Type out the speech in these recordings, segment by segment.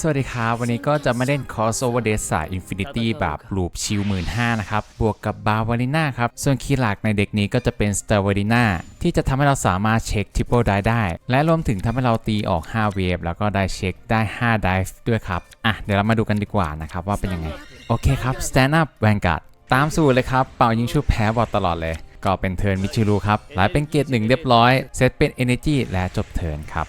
สวัสดีครับ วันนี้ก็จะมาเล่น crossover d e สาย Infinity แบบลูปชิลหมื่นห้านะครับ บวกกับบาวาริน่าครับ ส่วนคีย์หลักในเด็กนี้ก็จะเป็น s t a r v a r i n a ที่จะทำให้เราสามารถเช็ค Triple Dive ได้ และรวมถึงทำให้เราตีออก 5 เวฟแล้วก็ได้เช็คได้5 Dive ด้วยครับ อะ เดี๋ยวเรามาดูกันดีกว่านะครับ ว่าเป็นยังไง โอเคครับ Stand Up Vanguard ตามสูตรเลยครับ เป่ายิงชุบแพ้บอลตลอดเลย ก็เป็นเทิร์นมิชิรุครับไลฟ์เป็นเกตหนึ่งเรียบร้อยเซตเป็น Energy และจบเทิร์นครับ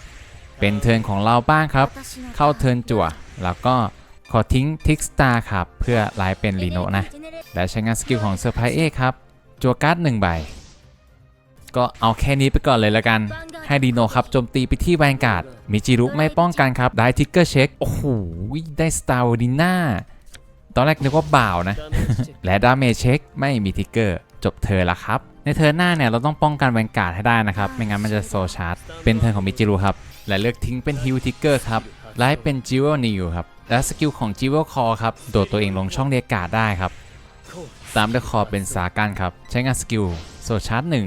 เป็นเทิร์นของเราบ้างครับ เข้าเทิร์นจั่ว แล้วก็ขอทิ้งทิกสตาร์ครับ เพื่อไลฟ์เป็นลีโนนะ และใช้งานสกิลของเซอร์ไพรส์เอครับ จั่วการ์ดหนึ่งใบ ก็เอาแค่นี้ไปก่อนเลยละกัน ให้ดีโนครับโจมตีไปที่แวนการ์ดมิจิรุไม่ป้องกันครับ ได้ทิกเกอร์เช็ค โอ้โห ได้สตาร์ดิน่าตอนแรกนึกว่าบ่าวนะ และดาเมจเช็คไม่มีทิกเกอร์ จบเทิร์นแล้วครับ ในเทิร์นหน้าเนี่ยเราต้องป้องกันแวนการ์ดให้ได้นะครับ ไม่งั้นมันจะโซชาร์จเป็นเทิร์นของมิจิรุครับ และเลือกทิ้งเป็นฮิวทิกเกอร์ครับไลฟ์เป็นจิวเวลนิวครับและสกิลของจิวเวลคอครับโดดตัวเองลงช่องเรียกการ์ดได้ครับตามด้วยคอเป็นสากันครับ ใช้งานสกิลโซชาร์จหนึ่ง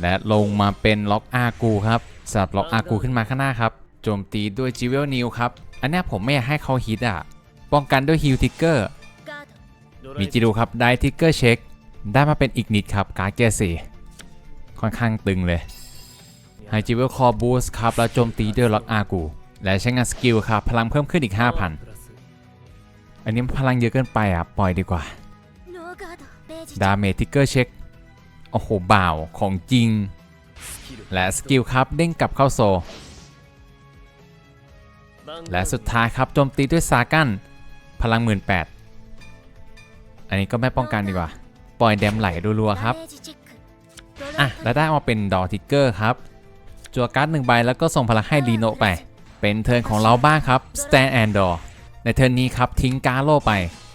และลงมาเป็นล็อกอากูครับสับล็อกอากูขึ้นมาข้างหน้าครับโจมตีด้วยจิวเวลนิวครับอันนี้ผมไม่อยากให้เขาฮิตอะป้องกันด้วยฮิลทิกเกอร์มีจิรุครับได้ทิกเกอร์เช็ค ได้มาเป็นอีกนิดครับ การ์ดเกียร์สี่ค่อนข้างตึงเลยไฮจิเวลคอบูสครับ แล้วโจมตีด้วยล็อกอากู และใช้งานสกิลครับ พลังเพิ่มขึ้นอีก 5,000 อันนี้พลังเยอะเกินไปอะ ปล่อยดีกว่า ดาเมจทิกเกอร์เช็ค โอ้โหบ่าวของจริง และสกิลครับ เด้งกลับเข้าโซ และสุดท้ายครับโจมตีด้วยซากัน พลัง 18,000 อันนี้ก็ไม่ป้องกันดีกว่า ปล่อยแดมไหลรัวๆครับ อะ แล้วได้มาเป็นดอทิกเกอร์ครับ จัวการ์ดหนึ่งใบแล้วก็ส่งพลังให้ดีโนไป เป็นเทิร์นของเราบ้างครับ Stand and Door ในเทิร์นนี้ครับทิ้งการ์โลไป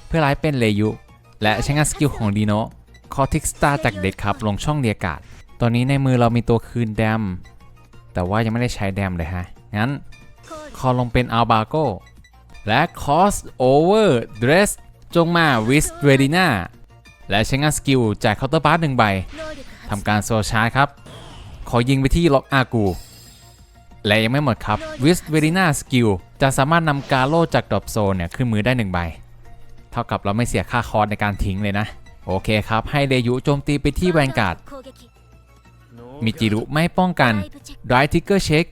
เพื่อไล่เป็นเลยุ และใช้งานสกิลของดีโนคอทิกสตาร์จากเด็กครับ ลงช่องเรียกาศ ตอนนี้ในมือเรามีตัวคืนแดม แต่ว่ายังไม่ได้ใช้แดมเลยฮะ งั้นคอลงเป็นอัลบาโกและ Cross Over Dress จงมาวิสเวดิน่า และใช้งานสกิลจ่ายเคาน์เตอร์บาร์หนึ่งใบทำการโซชาร์จครับ ขอยิงไปที่ล็อกอากู และยังไม่หมดครับวิสเวดิน่าสกิลจะสามารถนำกาโลจากดรอปโซนเนี่ยขึ้นมือได้หนึ่งใบ เท่ากับเราไม่เสียค่าคอร์สในการทิ้งเลยนะ โอเคครับ ให้เดยุโจมตีไปที่แวนการ์ดมิจิรุไม่ป้องกันไรทิกเกอร์เช็ค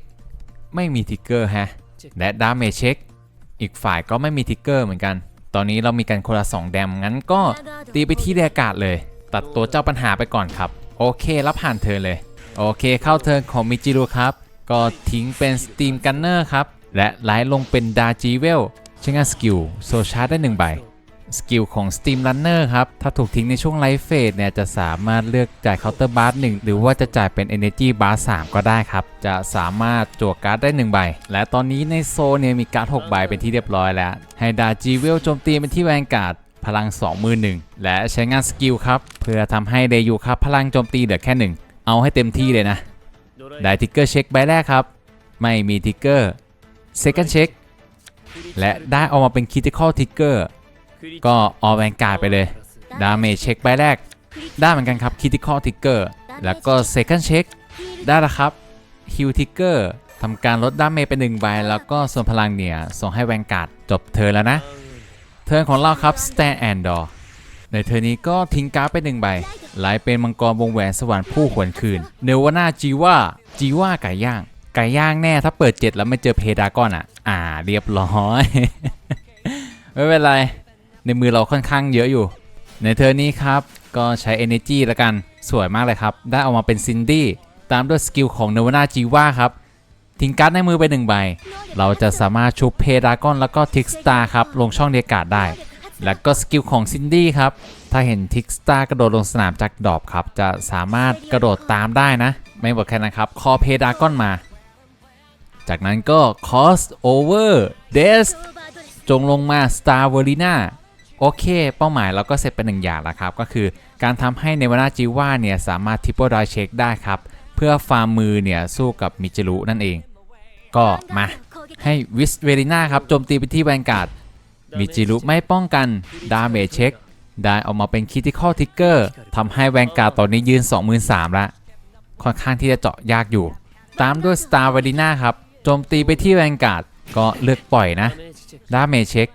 ไม่มีทิกเกอร์ฮะและดาเมจเช็คอีกฝ่ายก็ไม่มีทิกเกอร์เหมือนกัน ตอนนี้เรามีกันคนละ2แดมงั้นก็ตีไปที่เรียกาศเลย ตัดตัวเจ้าปัญหาไปก่อนครับ โอเค แล้วผ่านเธอเลย โอเค เข้าเธอของมิจิรุครับ ก็ทิ้งเป็นสตีมกันเนอร์ครับ และไล่ลงเป็นดาจีเวลใช้งานสกิลโซชาร์ได้1ใบ สกิลของ Steam Runner ครับ ถ้าถูกทิ้งในช่วงไลฟ์เฟสเนี่ยจะสามารถเลือกจ่ายเคาน์เตอร์บาร์หนึ่งหรือว่าจะจ่ายเป็น Energy Bar 3 ก็ได้ครับ จะสามารถจั่วการ์ดได้ 1 ใบ และตอนนี้ในโซนเนี่ยมีการ์ด 6 ใบเป็นที่เรียบร้อยแล้ว ให้ดาจีเวลโจมตีเป็นที่แวนการ์ดพลัง 2 มือหนึ่งและใช้งานสกิลครับ เพื่อทำให้เดยูครับพลังโจมตีเหลือแค่ 1 เอาให้เต็มที่เลยนะ ได้ทิกเกอร์เช็คใบแรกครับ ไม่มีทิกเกอร์เซคันด์เช็คและได้ออกมาเป็นคิ t ิคอลทิกเกอร์ ก็ออแวนการ์ดไปเลย ดาเมจเช็คใบแรก ได้เหมือนกันครับคิ t ิคอลทิกเกอร์แล้วก็เซคันด์เช็คได้แล้วครับฮิวทิกเกอร์ทำการลดดาเมจไปหนึ่งใบ แล้วก็ส่วนพลังเนี่ย ส่งให้แวนการ์ดจบเทิร์นแล้วนะ เทิร์นของเราครับ Stand and Door ในเทิร์นี้ก็ทิ้งการ์ดไปหนึ่งใบไลายเป็นมังกรวงแหวนสวรรค์ผู้ขวนคืน เนวาน่าจีว่าจีว่าไก่ย่าง ไก่ย่างแน่ถ้าเปิด7แล้วไม่เจอเพดากอนอะ อ่าเรียบร้อย ไม่เป็นไร ในมือเราค่อนข้างเยอะอยู่ ในเทอร์นี้ครับ ก็ใช้ Energy ละกันสวยมากเลยครับ ได้ออกมาเป็นซินดี้ตามด้วยสกิลของเนวาน่าจีว่าครับ ทิ้งการ์ดในมือไปหนึ่งใบ เราจะสามารถชุบเพดากอนแล้วก็ทิกสตาร์ครับ ลงช่องเรียกาดได้ แล้วก็สกิลของซินดี้ครับ ถ้าเห็นทิกสตาร์กระโดดลงสนามจากดอบครับ จะสามารถกระโดดตามได้นะ ไม่หมดแค่นั้นครับ คอเพดากอนมา จากนั้นก็ Cost Over Des จงลงมา Star v e r i n a โอเค เป้าหมายเราก็เสร็จเป็นหนึ่งอย่างแล้วครับ ก็คือการทำให้เนวาน่าจิว่าเนี่ยสามารถทิปเปิลดอยเช็คได้ครับ เพื่อฟาร์มมือเนี่ยสู้กับมิจิรุนั่นเอง ก็มาให้วิสเวริน่าครับโจมตีไปที่แวนการ์ดมิจิรุไม่ป้องกันดาเมจเช็คได้ออกมาเป็นคิ t ิคอลทิกเกอร์ทำให้แวนการ์ดตอนนี้ยืน 23,000ละค่อนข้างที่จะเจาะยากอยู่ ตามด้วย Star v a d i n a ครับโจมตีไปที่แวนการ์ดก็เลือกปล่อยนะดาเมจเช็ค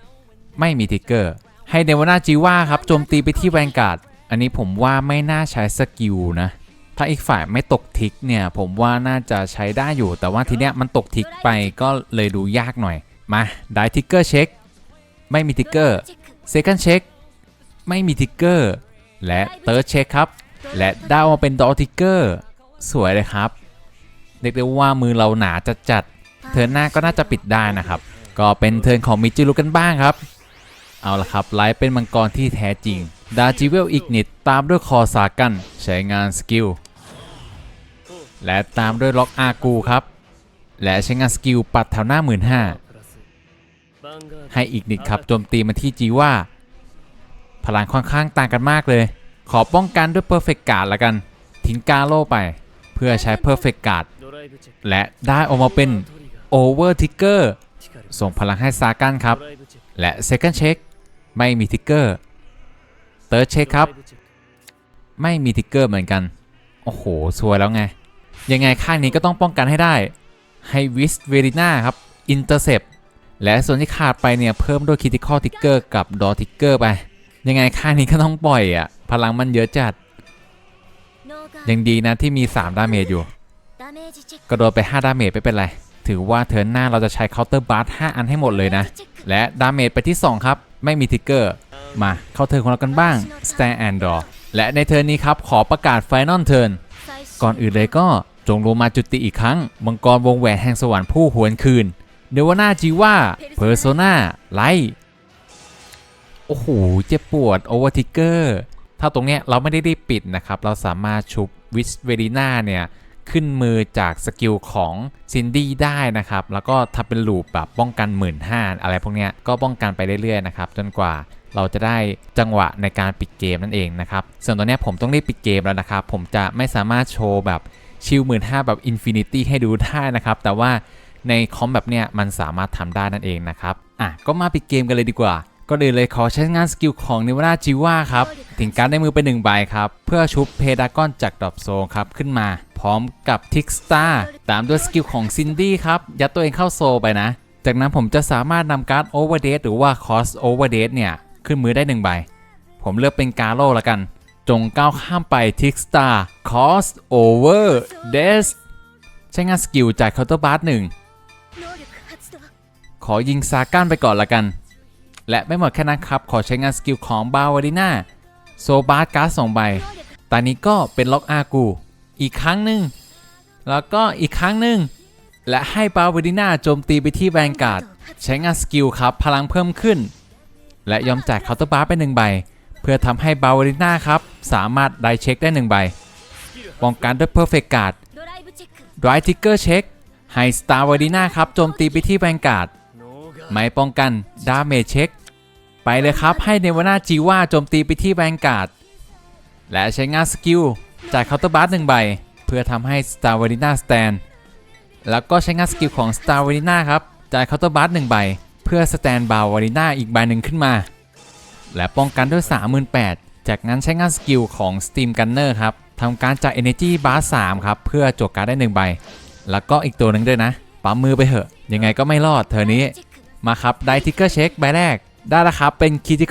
ไม่มีทิกเกอร์ ให้เดวนาจิว่าครับโจมตีไปที่แวนการ์ดอันนี้ผมว่าไม่น่าใช้สกิลนะ ถ้าอีกฝ่ายไม่ตกทิกเนี่ย ผมว่าน่าจะใช้ได้อยู่ แต่ว่าทีเนี้ยมันตกทิกไปก็เลยดูยากหน่อย มาได้ทิกเกอร์เช็คไม่มีทิกเกอร์เซคันด์เช็คไม่มีทิกเกอร์และเติร์ดเช็คครับ และได้มาเป็นดอทิกเกอร์สวยเลยครับเรียกได้ว่ามือเราหนาจัดจัดๆเทิร์นหน้าก็น่าจะปิดได้นะครับ ก็เป็นเทิร์นของมิจิรุกันบ้างครับ เอาละครับไลฟ์เป็นมังกรที่แท้จริง ดาจิเวลอีกนิดตามด้วยคอสากัน ใช้งานสกิล และตามด้วยล็อกอากูครับ และใช้งานสกิลปัดแถวหน้า 1 5ื่นห้าให้อีกนิดครับโจมตีมาที่จีว่า พลังค่อนข้างต่างกันมากเลย ขอป้องกันด้วย Perfect Guard ละกัน ทิ้งกาโลไป เพื่อใช้ Perfect Guard และได้ออกมาเป็น Over Trigger ส่งพลังให้ซากันครับ และ Second Check ไม่มีทิกเกอร์ Third Check ครับ ไม่มีทิกเกอร์เหมือนกัน โอ้โหสวยแล้วไง ยังไงข้างนี้ก็ต้องป้องกันให้ได้ให้วิสเวริน่าครับ Intercept และส่วนที่ขาดไปเนี่ย เพิ่มด้วย Critical Trigger กับ Door Trigger ไป ยังไงข้างนี้ก็ต้องปล่อยอะ พลังมันเยอะจัด ยังดีนะที่มี 3 ดาเมจอยู่ กระโดดไป 5 ดาเมจไม่เป็นไร ถือว่าเทิร์นหน้าเราจะใช้เคาน์เตอร์บาร์5อันให้หมดเลยนะ และดาเมจไปที่ 2 ครับ ไม่มีทิกเกอร์ มาเข้าเทิร์นของเรากันบ้าง Stand and Draw และในเทิร์นนี้ครับ ขอประกาศ Final Turn ก่อนอื่นเลยก็จงลงมาจุติอีกครั้งมังกรวงแหวนแห่งสวรรค์ผู้หวนคืนเดวนาจีว่าเพอร์โซนาไลโอ้โห เจ็บปวดโอเวอร์ทิกเกอร์ถ้าตรงเนี้ยเราไม่ได้รีบปิดนะครับ เราสามารถชุบวิสเวรีนาเนี่ย ขึ้นมือจากสกิลของซินดี้ได้นะครับ แล้วก็ทำเป็นลูปแบบป้องกัน1 5ื่นห้าอะไรพวกเนี้ยก็ป้องกันไปเรื่อยๆนะครับ จนกว่าเราจะได้จังหวะในการปิดเกมนั่นเองนะครับ ส่วนตอนเนี้ยผมต้องรีบปิดเกมแล้วนะครับ ผมจะไม่สามารถโชว์แบบชิลหมื่นห้าแบบอินฟินิตี้ให้ดูได้นะครับ แต่ว่าในคอมแบบเนี้ยมันสามารถทำได้นั่นเองนะครับ อะ ก็มาปิดเกมกันเลยดีกว่า ก็เลยเลยขอใช้งานสกิลของนิวราจิว่าครับ ถึงการได้มือไปหนึ่งใบครับ เพื่อชุบเพดากอนจากดรอปโซครับ ขึ้นมา พร้อมกับทิกสตาร์ตามด้วยสกิลของซินดี้ครับ ยัดตัวเองเข้าโซไปนะ จากนั้นผมจะสามารถนำการ์ดโอเวอร์เดหรือว่าคอสโอเวอร์เดเนี่ย ขึ้นมือได้หนึ่งใบ ผมเลือกเป็นกาโร่ละกัน จงก้าวข้ามไปทิกสตาร์คอสโอเวอร์เดสใช้งานสกิลจากเคาน์เตอร์บาร์หนึ่งขอยิงซาก้านไปก่อนละกัน และไม่หมดแค่นั้นครับ ขอใช้งานสกิลของบาวาริน่าโซบาร์การ์ดสองใบตอนนี้ก็เป็นล็อกอากู อีกครั้งหนึ่งแล้วก็อีกครั้งหนึ่งและให้บาวาริน่าโจมตีไปที่แวนการ์ดใช้งานสกิลครับพลังเพิ่มขึ้น และยอมแจกเคาน์เตอร์บาร์ไปหนึ่งใบ เพื่อทำให้บาวาริน่าครับ สามารถได้เช็คได้หนึ่งใบป้องกันด้วยเพอร์เฟกต์การ์ดดรายทิกเกอร์เช็คให้สตาร์วาริน่าครับโจมตีไปที่แวนการ์ดไม่ป้องกันดาเมจเช็คไปเลยครับให้เนวาน่าจีว่าโจมตีไปที่แวนการ์ดและใช้งานสกิล จ่ายเคาน์เตอร์บาร์หนึ่งใบ เพื่อทำให้สตาร์วาริน่าสแตนแล้วก็ใช้งานสกิลของสตาร์วาริน่าครับจ่ายเคาน์เตอร์บาร์หนึ่งใบ เพื่อสแตนบาวาริน่าอีกใบหนึ่งขึ้นมา และป้องกันด้วย 38,000 จากนั้นใช้งานสกิลของ Steam Gunner ครับทำการจ่าย Energy Bar 3 ครับ เพื่อจวกการ์ดได้หนึ่งใบ แล้วก็อีกตัวหนึ่งด้วยนะ ปั๊มมือไปเหอะ ยังไงก็ไม่รอดเธอนี้ มาครับ ได้ทิกเกอร์เช็คใบแรก ได้แล้วครับ เป็นคิ t ิ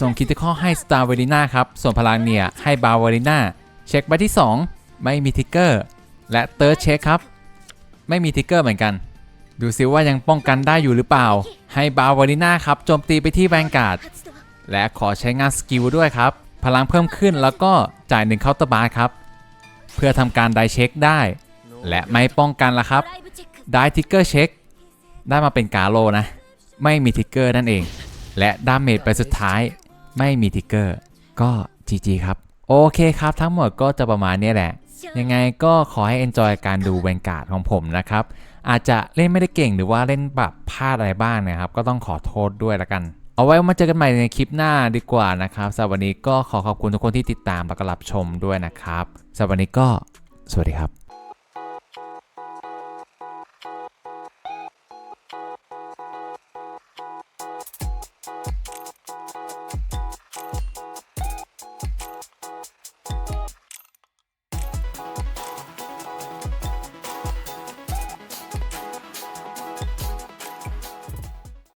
ส่งคิ t ิคอให้สตาร์เวลิน่าครับ ส่วนพลังเนี่ยให้บาวาริน่าเช็คใบที่ 2 ไม่มีทิกเกอร์ และเติร์ดเช็คครับ ไม่มีทิกเกอร์เหมือนกัน ดูซิว่ายังป้องกันได้อยู่หรือเปล่า ให้บาวาริน่าครับโจมตีไปที่แวนการ์ดและขอใช้งานสกิลด้วยครับ พลังเพิ่มขึ้นแล้วก็จ่ายหนึ่งเคาน์เตอร์บาร์ครับ เพื่อทำการไดเช็คได้ และไม่ป้องกันละครับ ได้ทิกเกอร์เช็คได้มาเป็นกาโลนะ ไม่มีทิกเกอร์นั่นเอง และดาเมจไปสุดท้ายไม่มีทิกเกอร์ก็ GG ครับ โอเคครับทั้งหมดก็จะประมาณนี้แหละ ยังไงก็ขอให้ enjoy การดูแวนการ์ดของผมนะครับ อาจจะเล่นไม่ได้เก่งหรือว่าเล่นแบบพลาดอะไรบ้างนะครับ ก็ต้องขอโทษด้วยละกัน เอาไว้มาเจอกันใหม่ในคลิปหน้าดีกว่านะครับสำหรับวันนี้ก็ขอขอบคุณทุกคนที่ติดตามและก็รับชมด้วยนะครับสำหรับวันนี้ก็สวัสดีครับ